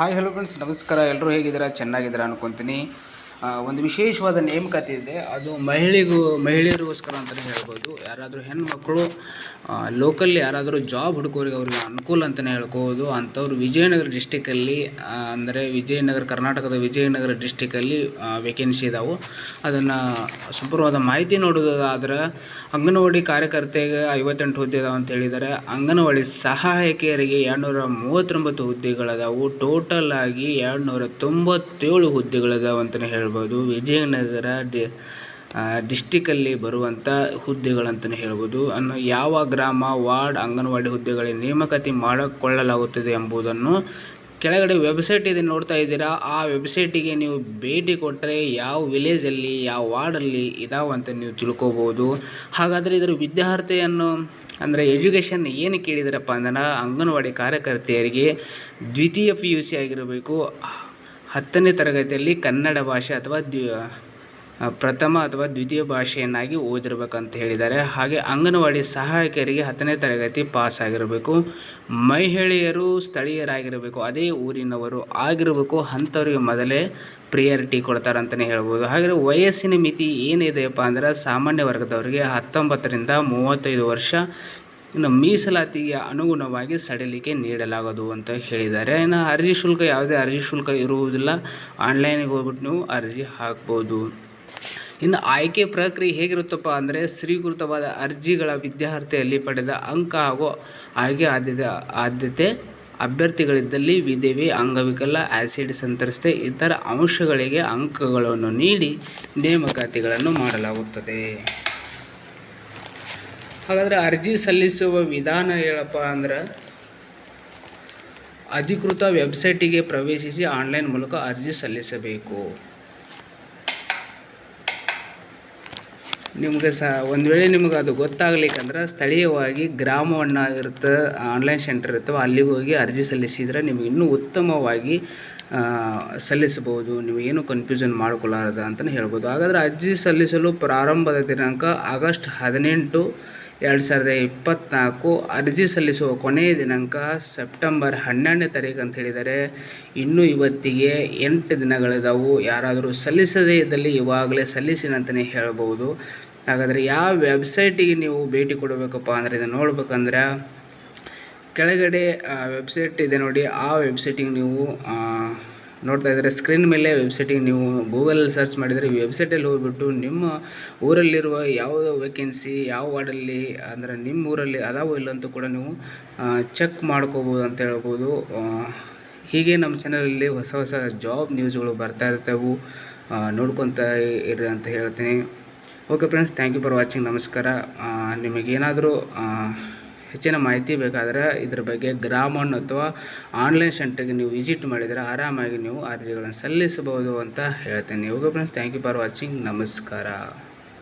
Hi hello friends ನಮಸ್ಕಾರ. ಎಲ್ಲರೂ ಹೇಗಿದ್ದೀರಾ? ಚೆನ್ನಾಗಿದ್ದೀರಾ ಅನ್ಕೊತೀನಿ. ಒಂದು ವಿಶೇಷವಾದ ನೇಮಕಾತಿ ಇದೆ. ಅದು ಮಹಿಳೆಗೂ, ಮಹಿಳೆಯರಿಗೋಸ್ಕರ ಅಂತಲೇ ಹೇಳ್ಬೋದು. ಯಾರಾದರೂ ಹೆಣ್ಣುಮಕ್ಕಳು ಲೋಕಲ್ಲಿ ಯಾರಾದರೂ ಜಾಬ್ ಹುಡುಕೋರಿಗೆ ಅವ್ರಿಗೆ ಅನುಕೂಲ ಅಂತಲೇ ಹೇಳ್ಕೋಬೋದು ಅಂಥವ್ರು ವಿಜಯನಗರ ಡಿಸ್ಟಿಕಲ್ಲಿ ಅಂದರೆ ವಿಜಯನಗರ, ಕರ್ನಾಟಕದ ವಿಜಯನಗರ ಡಿಸ್ಟಿಕಲ್ಲಿ ವೇಕೆನ್ಸಿ ಇದಾವೆ. ಅದನ್ನು ಸಂಪೂರ್ಣವಾದ ಮಾಹಿತಿ ನೋಡೋದಾದ್ರೆ ಅಂಗನವಾಡಿ ಕಾರ್ಯಕರ್ತೆಗೆ ಐವತ್ತೆಂಟು ಹುದ್ದೆ ಇದಾವೆ ಅಂತ ಹೇಳಿದ್ದಾರೆ ಅಂಗನವಾಡಿ ಸಹಾಯಕಿಯರಿಗೆ ಎರಡುನೂರ ಮೂವತ್ತೊಂಬತ್ತು ಹುದ್ದೆಗಳದಾವು. ಟೋಟಲ್ ಆಗಿ ಎರಡುನೂರ ತೊಂಬತ್ತೇಳು ಹುದ್ದೆಗಳಿದಾವೆ ಅಂತಲೇ ಹೇಳ್ಬೋದು. ವಿಜಯನಗರ ಡಿ ಡಿಸ್ಟಿಕಲ್ಲಿ ಬರುವಂಥ ಹುದ್ದೆಗಳಂತಲೇ ಹೇಳ್ಬೋದು. ಅನ್ನು ಯಾವ ಗ್ರಾಮ, ವಾರ್ಡ್, ಅಂಗನವಾಡಿ ಹುದ್ದೆಗಳಿಗೆ ನೇಮಕಾತಿ ಮಾಡಿಕೊಳ್ಳಲಾಗುತ್ತದೆ ಎಂಬುದನ್ನು ಕೆಳಗಡೆ ವೆಬ್ಸೈಟ್ ಇದೆ ನೋಡ್ತಾ ಇದ್ದೀರಾ. ಆ ವೆಬ್ಸೈಟಿಗೆ ನೀವು ಭೇಟಿ ಕೊಟ್ಟರೆ ಯಾವ ವಿಲೇಜಲ್ಲಿ ಯಾವ ವಾರ್ಡಲ್ಲಿ ಇದಾವ ಅಂತ ನೀವು ತಿಳ್ಕೋಬೋದು. ಹಾಗಾದರೆ ಇದರ ವಿದ್ಯಾರ್ಥಿಯನ್ನು ಅಂದರೆ ಎಜುಕೇಷನ್ ಏನು ಕೇಳಿದಿರಪ್ಪ ಅಂದ್ರೆ ಅಂಗನವಾಡಿ ಕಾರ್ಯಕರ್ತೆಯರಿಗೆ ದ್ವಿತೀಯ ಪಿ ಯು ಸಿ ಆಗಿರಬೇಕು. ಹತ್ತನೇ ತರಗತಿಯಲ್ಲಿ ಕನ್ನಡ ಭಾಷೆ ಅಥವಾ ದ್ವಿ ಪ್ರಥಮ ಅಥವಾ ದ್ವಿತೀಯ ಭಾಷೆಯನ್ನಾಗಿ ಓದಿರ್ಬೇಕಂತ ಹೇಳಿದ್ದಾರೆ. ಹಾಗೆ ಅಂಗನವಾಡಿ ಸಹಾಯಕರಿಗೆ ಹತ್ತನೇ ತರಗತಿ ಪಾಸ್ ಆಗಿರಬೇಕು. ಮಹಿಳೆಯರು ಸ್ಥಳೀಯರಾಗಿರಬೇಕು. ಅದೇ ಊರಿನವರು ಆಗಿರಬೇಕು. ಅಂಥವ್ರಿಗೆ ಮೊದಲೇ ಪ್ರಿಯಾರಿಟಿ ಕೊಡ್ತಾರಂತಲೇ ಹೇಳ್ಬೋದು. ಹಾಗೆ ವಯಸ್ಸಿನ ಮಿತಿ ಏನಿದೆಯಪ್ಪ ಅಂದ್ರೆ ಸಾಮಾನ್ಯ ವರ್ಗದವರಿಗೆ ಹತ್ತೊಂಬತ್ತರಿಂದ ಮೂವತ್ತೈದು ವರ್ಷ ಇನ್ನು ಮೀಸಲಾತಿಗೆ ಅನುಗುಣವಾಗಿ ಸಡಿಲಿಕೆ ನೀಡಲಾಗದು ಅಂತ ಹೇಳಿದ್ದಾರೆ. ಇನ್ನು ಅರ್ಜಿ ಶುಲ್ಕ ಯಾವುದೇ ಅರ್ಜಿ ಶುಲ್ಕ ಇರುವುದಿಲ್ಲ. ಆನ್ಲೈನಿಗೆ ಹೋಗ್ಬಿಟ್ಟು ನೀವು ಅರ್ಜಿ ಹಾಕ್ಬೋದು. ಇನ್ನು ಆಯ್ಕೆ ಪ್ರಕ್ರಿಯೆ ಹೇಗಿರುತ್ತಪ್ಪ ಅಂದರೆ ಸ್ವೀಕೃತವಾದ ಅರ್ಜಿಗಳ ವಿದ್ಯಾರ್ಥಿಯಲ್ಲಿ ಪಡೆದ ಅಂಕ ಹಾಗೂ ಆಯ್ಕೆ ಆದ್ಯತೆ ಆದ್ಯತೆ ಅಭ್ಯರ್ಥಿಗಳಿದ್ದಲ್ಲಿ ವಿಧವೆ, ಅಂಗವಿಕಲ ಆ್ಯಸಿಡ್ ಸಂತ್ರಸ್ತೆ ಇತರ ಅಂಶಗಳಿಗೆ ಅಂಕಗಳನ್ನು ನೀಡಿ ನೇಮಕಾತಿಗಳನ್ನು ಮಾಡಲಾಗುತ್ತದೆ. ಹಾಗಾದರೆ ಅರ್ಜಿ ಸಲ್ಲಿಸುವ ವಿಧಾನ ಹೇಳಪ್ಪ ಅಂದ್ರೆ ಅಧಿಕೃತ ವೆಬ್ಸೈಟಿಗೆ ಪ್ರವೇಶಿಸಿ ಆನ್ಲೈನ್ ಮೂಲಕ ಅರ್ಜಿ ಸಲ್ಲಿಸಬೇಕು. ನಿಮಗೆ ಸಹ ಒಂದು ವೇಳೆ ನಿಮಗೆ ಅದು ಗೊತ್ತಾಗ್ಲಿಕ್ಕಂದ್ರೆ ಸ್ಥಳೀಯವಾಗಿ ಗ್ರಾಮವನ್ನ ಇರುತ್ತೆ ಆನ್ಲೈನ್ ಸೆಂಟರ್ ಇರ್ತವೆ, ಅಲ್ಲಿಗೆ ಹೋಗಿ ಅರ್ಜಿ ಸಲ್ಲಿಸಿದರೆ ನಿಮಗೆ ಇನ್ನೂ ಉತ್ತಮವಾಗಿ ಸಲ್ಲಿಸಬಹುದು. ಸಲ್ಲಿಸಬಹುದು ನಿಮಗೇನು ಕನ್ಫ್ಯೂಷನ್ ಮಾಡಿಕೊಳ್ಳಾರದ ಅಂತಲೇ ಹೇಳ್ಬೋದು. ಹಾಗಾದರೆ ಅರ್ಜಿ ಸಲ್ಲಿಸಲು ಪ್ರಾರಂಭದ ದಿನಾಂಕ ಆಗಸ್ಟ್ ಹದಿನೆಂಟು ಎರಡು ಸಾವಿರದ ಇಪ್ಪತ್ತ್ನಾಲ್ಕು ಅರ್ಜಿ ಸಲ್ಲಿಸುವ ಕೊನೆಯ ದಿನಾಂಕ ಸೆಪ್ಟೆಂಬರ್ ಹನ್ನೆರಡನೇ ತಾರೀಕು ಅಂತ ಹೇಳಿದ್ದಾರೆ. ಇನ್ನೂ ಇವತ್ತಿಗೆ ಎಂಟು ದಿನಗಳಿದಾವು ಯಾರಾದರೂ ಸಲ್ಲಿಸದೇ ಇದ್ದಲ್ಲಿ ಇವಾಗಲೇ ಸಲ್ಲಿಸಿನ ಅಂತಲೇ ಹೇಳ್ಬೋದು ಹಾಗಾದರೆ ಯಾವ ವೆಬ್ಸೈಟಿಗೆ ನೀವು ಭೇಟಿ ಕೊಡಬೇಕಪ್ಪ ಅಂದರೆ ಇದನ್ನು ನೋಡ್ಬೇಕಂದ್ರೆ ಕೆಳಗಡೆ ವೆಬ್ಸೈಟ್ ಇದೆ ನೋಡಿ. ಆ ವೆಬ್ಸೈಟಿಗೆ ನೀವು ನೋಡ್ತಾ ಇದ್ದಾರೆ ಸ್ಕ್ರೀನ್ ಮೇಲೆ ವೆಬ್ಸೈಟಿಗೆ ನೀವು ಗೂಗಲಲ್ಲಿ ಸರ್ಚ್ ಮಾಡಿದರೆ ಈ ವೆಬ್ಸೈಟಲ್ಲಿ ಹೋಗಿಬಿಟ್ಟು ನಿಮ್ಮ ಊರಲ್ಲಿರುವ ಯಾವ ವೇಕೆನ್ಸಿ ಯಾವ ವಾರ್ಡಲ್ಲಿ ಅಂದರೆ ನಿಮ್ಮ ಊರಲ್ಲಿ ಅದಾವೋ ಇಲ್ಲ ಅಂತ ಕೂಡ ನೀವು ಚೆಕ್ ಮಾಡ್ಕೋಬೋದು ಅಂತ ಹೇಳ್ಬೋದು. ಹೀಗೆ ನಮ್ಮ ಚಾನಲಲ್ಲಿ ಹೊಸ ಹೊಸ ಜಾಬ್ ನ್ಯೂಸ್ಗಳು ಬರ್ತಾ ಇರ್ತವೆ ನೋಡ್ಕೊತ ಇರಿ ಅಂತ ಹೇಳ್ತೀನಿ. Okay friends thank you for watching ನಮಸ್ಕಾರ. ನಿಮಗೆ ಆ, ಹೆಚ್ಚಿನ ಮಾಹಿತಿ ಬೇಕಾದರೆ ಇದ್ರ ಬಗ್ಗೆ ಗ್ರಾಮನ್ ಅಥವಾ ಆನ್ಲೈನ್ ಸೆಂಟರ್ಗೆ ನೀವು ವಿಸಿಟ್ ಮಾಡಿದರೆ ಆರಾಮಾಗಿ ನೀವು ಅರ್ಜಿಗಳನ್ನು ಸಲ್ಲಿಸಬಹುದು ಅಂತ ಹೇಳ್ತೀನಿ. Okay friends thank you for watching ನಮಸ್ಕಾರ.